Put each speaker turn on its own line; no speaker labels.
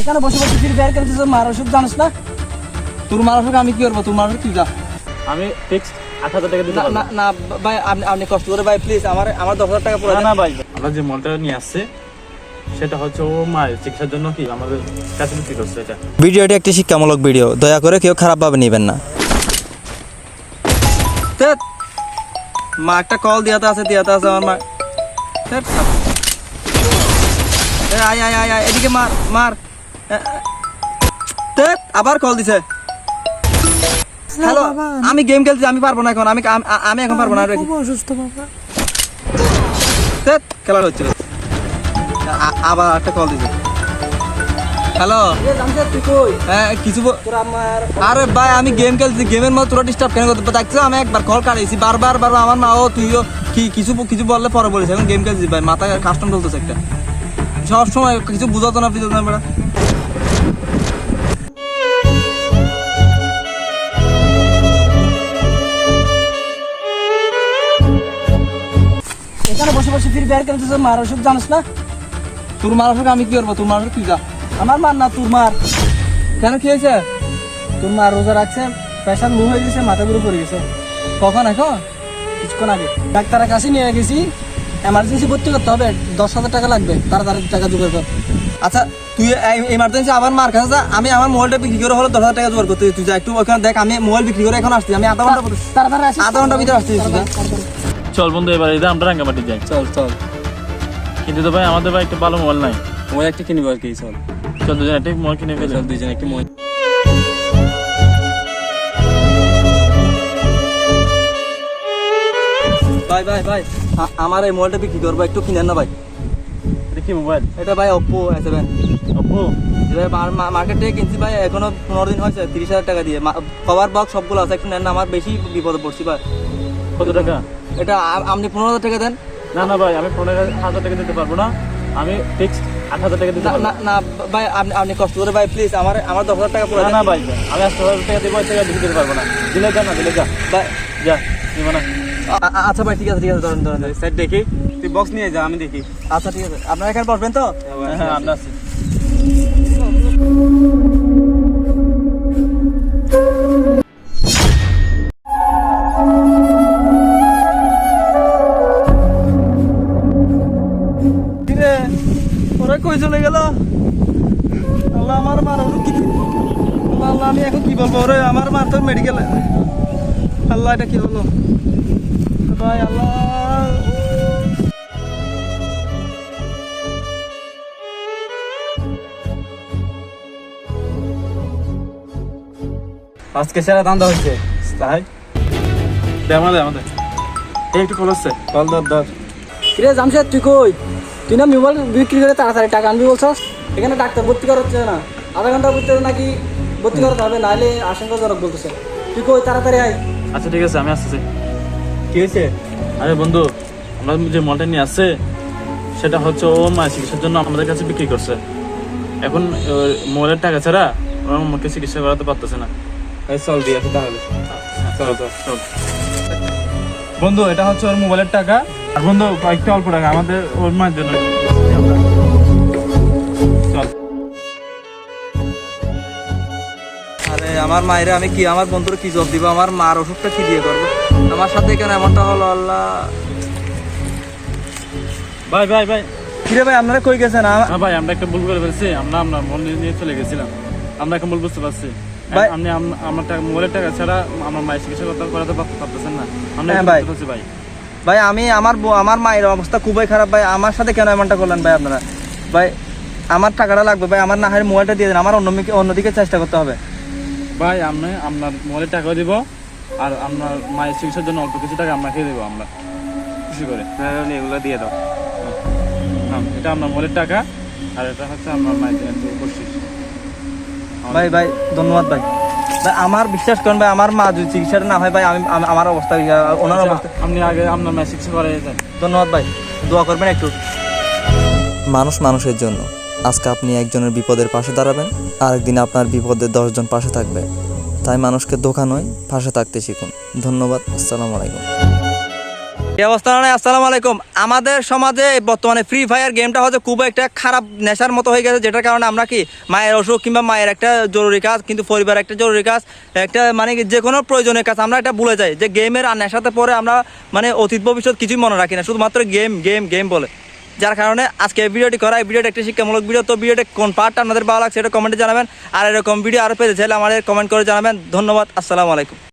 এখানে বসে বসে ফ্রি ফায়ার খেলতেছ মার ওষুধ জানিস না?
তোর মানুষকে আমি কি করব? তোর মানুষ কি যা।
আমি ফিক্স আট হাজার টাকা দিতে
না না ভাই আপনি আপনি কষ্ট করে ভাই প্লিজ আমার আমার দশ হাজার টাকা পুরো
না ভাই। আমরা যে মলটা নিয়ে আসছে সেটা হচ্ছে ও মায়ের চিকিৎসার জন্য কি? আমাদের কাছে বিক্রি করছে এটা।
ভিডিওটি একটি শিক্ষামূলক ভিডিও। দয়া করে কেউ খারাপভাবে নেবেন না।
মা একটা কল দিয়াতে আছে দিয়াতে আছে আমার মা। আয় আয় আয় আয় এদিকে মার মার। আবার কল দিছে। হ্যালো আমি গেম খেলছি আমি পারব না এখন আমি আমি এখন পারব না
অসুস্থ বাবা।
আ- আবার একটা কল দিছে। হ্যালো হ্যাঁ কিছু আরে ভাই আমি গেম খেলছি গেমের মধ্যে তোরা ডিস্টার্ব কেন করতে দেখছ আমি একবার কল কাটিয়েছি বারবার বারবার আমার মা ও তুইও কি কিছু কিছু বললে পরে বলিস এখন গেম খেলছি ভাই মাথায় কাস্টম চলতেছে একটা। সব সময় কিছু বুঝাতো না বুঝাতো না
এখানে বসে বসে ফ্রি ফায়ার খেলতেছ মার ওষুধ জানিস না?
তোর মানুষকে আমি কি করব? তোর মানুষ কি যা।
আমার মার না তোর মার।
কেন কি হয়েছে?
তোর মা রোজা রাখছে প্রেশার লো হয়ে গেছে মাথা ঘুরে পড়ে গেছে।
কখন এখন?
কিছুক্ষণ আগে। ডাক্তারের কাছে নিয়ে গেছি। এমার্জেন্সি ভর্তি করতে হবে দশ হাজার টাকা লাগবে। তাড়াতাড়ি টাকা জোগাড় কর।
আচ্ছা তুই এমার্জেন্সি আবার মার কাছে যা। আমি আমার মোবাইলটা বিক্রি করে হলো দশ হাজার টাকা জোগাড় করতে তুই যা একটু ওখানে দেখ আমি মোবাইল বিক্রি করে এখন আসছি। আমি আধা ঘণ্টা
তাড়াতাড়ি।
আধা ঘণ্টা ভিতরে আসছি।
চল বন্ধু এবার এই আমরা রাঙ্গামাটি যাই।
চল চল।
কিন্তু তো ভাই আমাদের ভাই একটা ভালো মোবাইল নাই।
মোবাইল একটা কিনবো আর কি চল।
চল দুজন একটা মোবাইল কিনে ফেলে।
চল দুইজন একটা মোবাইল ভাই ভাই ভাই আমার এই মোবাইলটা বিক্রি করব একটু কিনেন না ভাই।
এটা কি মোবাইল
এটা ভাই ওপ্পো সেভেন
অপু
মার্কেট থেকে কিনছি ভাই এখনও পনেরো দিন হয়েছে তিরিশ হাজার টাকা দিয়ে। কভার বক্স সবগুলো আছে একটু নেন না আমার বেশি বিপদে পড়ছি ভাই।
কত টাকা?
এটা আপনি পনেরো হাজার টাকা দেন।
না না ভাই আমি পনেরো হাজার টাকা দিতে পারব না। আমি ফিক্স আট হাজার টাকা দিতে
না না ভাই আপনি আপনি কষ্ট করে ভাই প্লিজ আমার আমার দশ হাজার টাকা পুরো
না না ভাই আমি আট হাজার টাকা দেবো টাকা দিতে পারব না। দিলে যা না দিলে যা।
ভাই।
যা দিব না।
আচ্ছা ভাই ঠিক আছে ঠিক আছে ধরেন ধরেন
স্যার দেখি। তুই বক্স নিয়ে যা আমি দেখি।
আচ্ছা ঠিক আছে। আপনারা এখানে বসবেন তো?
হ্যাঁ আমরা আছি।
ওরা কই চলে গেল? আল্লাহ আমার মার কি? আল্লাহ, আমি এখন কি বলব ওরে? আমার মার তো মেডিকেলে আল্লাহ এটা কি হলো? ভাই আল্লাহ।
আজকে সেরা দান্দা হচ্ছে তাই? দে আমাদের আমাদের। এই একটু কল আসছে কল ধর ধর।
কিরে জামশেদ তুই কই? তুই না মোবাইল বিক্রি করে তাড়াতাড়ি টাকা আনবি বলছস? এখানে ডাক্তার ভর্তি করা হচ্ছে না। আধা ঘণ্টার ভিতরে নাকি ভর্তি করাতে হবে নাহলে আশঙ্কাজনক বলতেছে। তুই কই তাড়াতাড়ি আয়।
আচ্ছা ঠিক আছে আমি আসতেছি।
কি হয়েছে?
আরে বন্ধু আমরা যে মলটা নিয়ে আসছে সেটা হচ্ছে ও মায়ের চিকিৎসার জন্য আমাদের কাছে বিক্রি করছে। এখন মোবাইলের টাকা ছাড়া ওরা আমাকে চিকিৎসা করাতে পারতেছে না।
চল দিয়ে আসি তাহলে।
চল চল চল। বন্ধু এটা হচ্ছে ওর মোবাইলের টাকা। আর বন্ধু কয়েকটা অল্প টাকা আমাদের ওর মায়ের জন্য।
আরে আমার মায়ের আমি কি আমার বন্ধুর কি জব দিব? আমার মার ওষুধটা কি দিয়ে করব? আমার সাথে কেন এমনটা হলো আল্লাহ?
ভাই ভাই ভাই।
কিরে ভাই আপনারা কই গেছেন?
না ভাই আমরা একটা ভুল করে ফেলছি। আমরা আমরা মন নিয়ে চলে গেছিলাম। আমরা এখন ভুল বুঝতে পারছি।
ভাই-
আপনি আমার টাকা মোবাইলের টাকা ছাড়া আমার মায়ের চিকিৎসা করতে পারতেছেন না। আমরা
হ্যাঁ, ভাই।
ভাই।
ভাই আমি আমার ব- আমার মায়ের অবস্থা খুবই খারাপ ভাই। আমার সাথে কেন এমনটা করলেন ভাই আপনারা? ভাই আমার টাকাটা লাগবে ভাই। আমার না হয় মোবাইলটা দিয়ে দেন। আমার অন্য অন্যদিকে চেষ্টা করতে হবে।
ভাই আমি আপনার মোবাইলের টাকাও দিব আর আপনার মায়ের চিকিৎসার জন্য অল্প কিছু টাকা আপনাকে দেবো আমরা। খুশি করে।
এগুলো দিয়ে দাও।
এটা আপনার মোবাইলের টাকা আর এটা হচ্ছে আপনার মায়ের বকশিস
ভাই ভাই ধন্যবাদ ভাই। আমার বিশ্বাস করেন ভাই আমার মা যদি চিকিৎসা না হয় ভাই আমি আমি- আমার অবস্থা ওনার
আচ্ছা,
অবস্থা
আপনি আগে আপনার মেসেজ চিকিৎসা করে যান
ধন্যবাদ ভাই দোয়া করবেন একটু।
মানুষ মানুষের জন্য। আজকে আপনি একজনের বিপদের পাশে দাঁড়াবেন আরেকদিন আপনার বিপদে দশজন পাশে থাকবে। তাই মানুষকে ধোকা নয় পাশে থাকতে শিখুন। ধন্যবাদ আসসালামু আলাইকুম।
অবস্থা মানে আসসালামু আলাইকুম। আমাদের সমাজে বর্তমানে ফ্রি ফায়ার গেমটা হচ্ছে খুব একটা খারাপ নেশার মতো হয়ে গেছে, যেটার কারণে আমরা কি মায়ের অসুখ কিংবা মায়ের একটা জরুরি কাজ, কিন্তু পরিবার একটা জরুরি কাজ, একটা মানে যে কোনো প্রয়োজনীয় কাজ আমরা এটা ভুলে যাই, যে গেমের আর নেশাতে পরে আমরা মানে অতীত ভবিষ্যৎ কিছুই মনে রাখি না, শুধুমাত্র গেম গেম গেম বলে। যার কারণে আজকে ভিডিওটি করা, এই ভিডিওটা একটি শিক্ষামূলক ভিডিও, তো ভিডিওটা কোন পার্টটা আপনাদের ভালো লাগছে এটা কমেন্টে জানাবেন, আর এরকম ভিডিও আরও পেতে চাইলে আমাদের কমেন্ট করে জানাবেন। ধন্যবাদ, আসসালামু আলাইকুম।